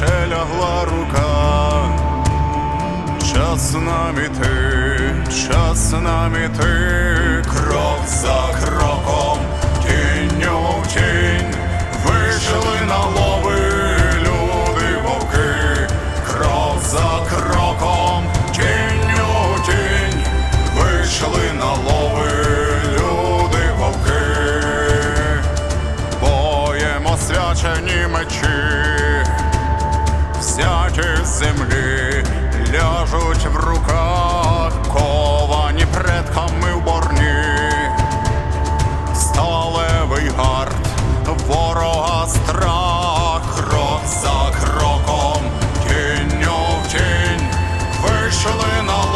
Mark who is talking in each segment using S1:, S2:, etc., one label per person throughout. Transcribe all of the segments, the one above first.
S1: наче лягла рука. Час нам іти, час нам іти, кров за кроком, ляжуть в руках, ковані предками в борні, сталевий гард, ворога страх, крок за кроком, тінню в тінь, вийшли на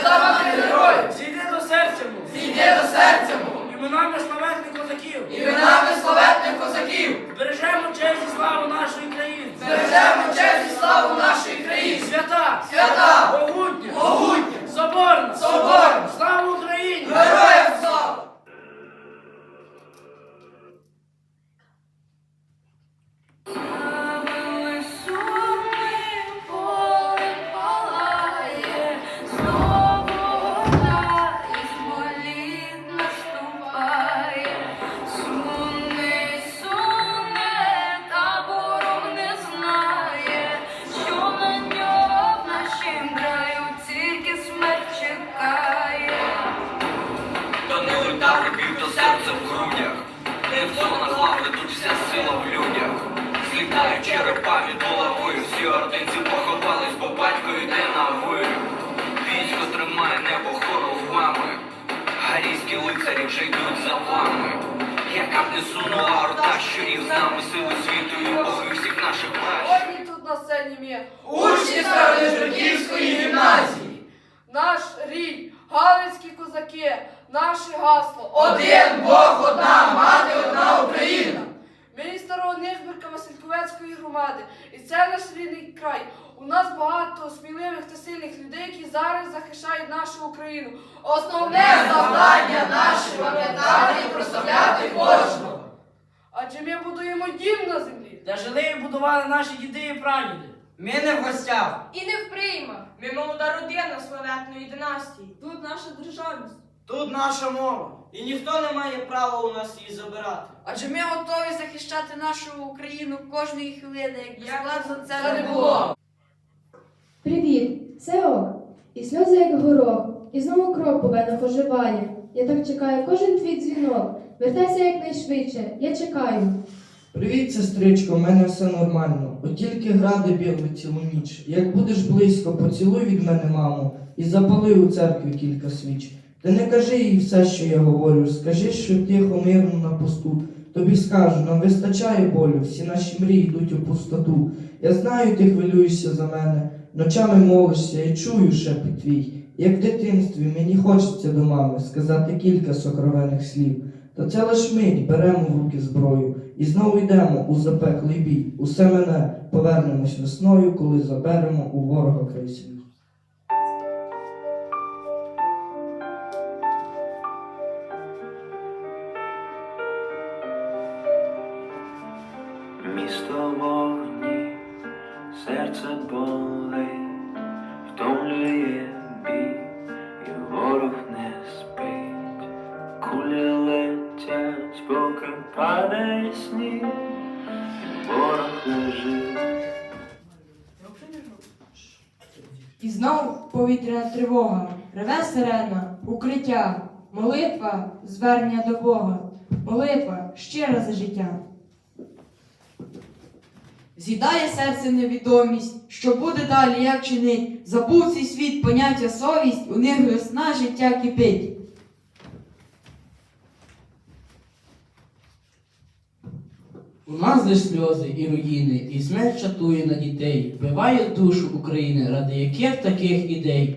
S2: Свята мати
S3: герой!
S2: Зійди до серця!
S3: Зійди до серця!
S2: Іменами славетних козаків!
S3: Іменами славетних козаків!
S2: Бережемо честь і славу нашої
S4: Злітають черепа від голови, всі ординці поховались, бо батько йде на ви. Військо тримає небо хоровами, гарійські лицарі вже йдуть за вами. Яка б не сунула орда щурів з нами сили світу і бохи всіх наших пращурів.
S5: Сьогодні тут на сцені ми
S3: Учні Стародежуківської гімназії!
S5: наш рій, галицькі козаки, наше гасло.
S3: Один Бог, одна мати, одна Україна!
S5: Ми із старого Нижбірка Васильковецької громади. І це наш рідний край. У нас багато сміливих та сильних людей, які зараз захищають нашу Україну. Основне
S3: завдання наше пам'ятати і прославляти кожного!
S5: Адже ми будуємо дім на землі.
S2: Де жили і будували наші діди і прадіди.
S6: Ми не в гостях.
S5: І не в приймах.
S7: Ми молода родина славетної династії.
S5: Тут наша державність.
S6: Тут наша мова. І ніхто не має права у нас її забирати.
S8: Адже ми готові захищати нашу Україну кожної хвилини, як би
S7: Як
S8: складно це не було.
S9: Привіт, це ок. І сльози як горох, і знову крок по венах оживає. Я так чекаю кожен твій дзвінок. Вертайся якнайшвидше, я чекаю.
S6: Привіт, сестричко, у мене все нормально. От тільки гради бігли цілу ніч. Як будеш близько, поцілуй від мене, маму, і запали у церкві кілька свіч. Ти не кажи їй все, що я говорю, скажи, що тихо, мирно на посту. Тобі скажу, нам вистачає болю, всі наші мрії йдуть у пустоту. Я знаю, ти хвилюєшся за мене, ночами молишся і чую шепіт твій. Як в дитинстві мені хочеться до мами сказати кілька сокровених слів. Та це лиш мить беремо в руки зброю і знову йдемо у запеклий бій. Усе мене повернемось весною, коли заберемо у ворога край
S7: повітряна тривога, реве сирена, укриття, молитва, звернення до Бога, молитва щира за життя.
S8: З'їдає серце невідомість, що буде далі, як чинить. Забув цей світ поняття совість, у них весна життя кипить.
S6: У нас лиш сльози і руїни, і смерть чатує на дітей, вбиває душу України, ради яких таких ідей.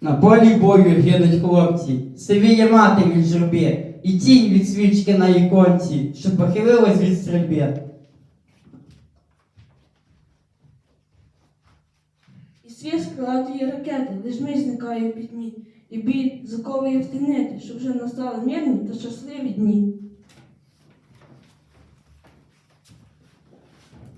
S10: На полі бою гинуть хлопці, сивіє мати від журби, і тінь від свічки на іконці, що похилилась від стрільби.
S5: З крилатої ракети, лиш мить зникає у пітьмі, і біль заковує в тинети, щоб вже настали мирні та щасливі дні.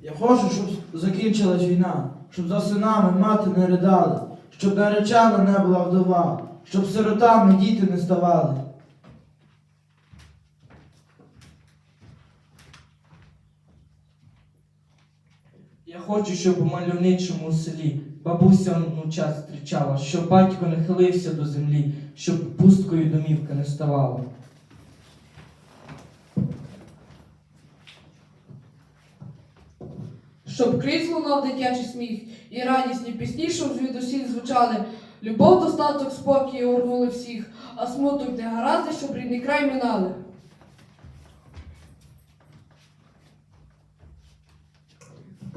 S11: Я хочу, щоб закінчилась війна, щоб за синами мати не ридали, щоб наречена не була вдова, щоб сиротами діти не ставали.
S6: Я хочу, щоб у мальовничому селі бабуся внучат зустрічала, щоб батько не хилився до землі, щоб пусткою домівка не ставала.
S5: Щоб крізь лунав дитячий сміх і радісні пісні, щоб звідусіль звучали. Любов, достаток, спокій орнули всіх, а смуток не гаразди, щоб рідний край минали.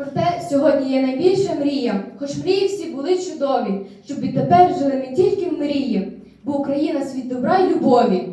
S9: Проте сьогодні є найбільша мрія, хоч мрії всі були чудові, щоб відтепер жили не тільки в мрії, бо Україна світ добра й любові.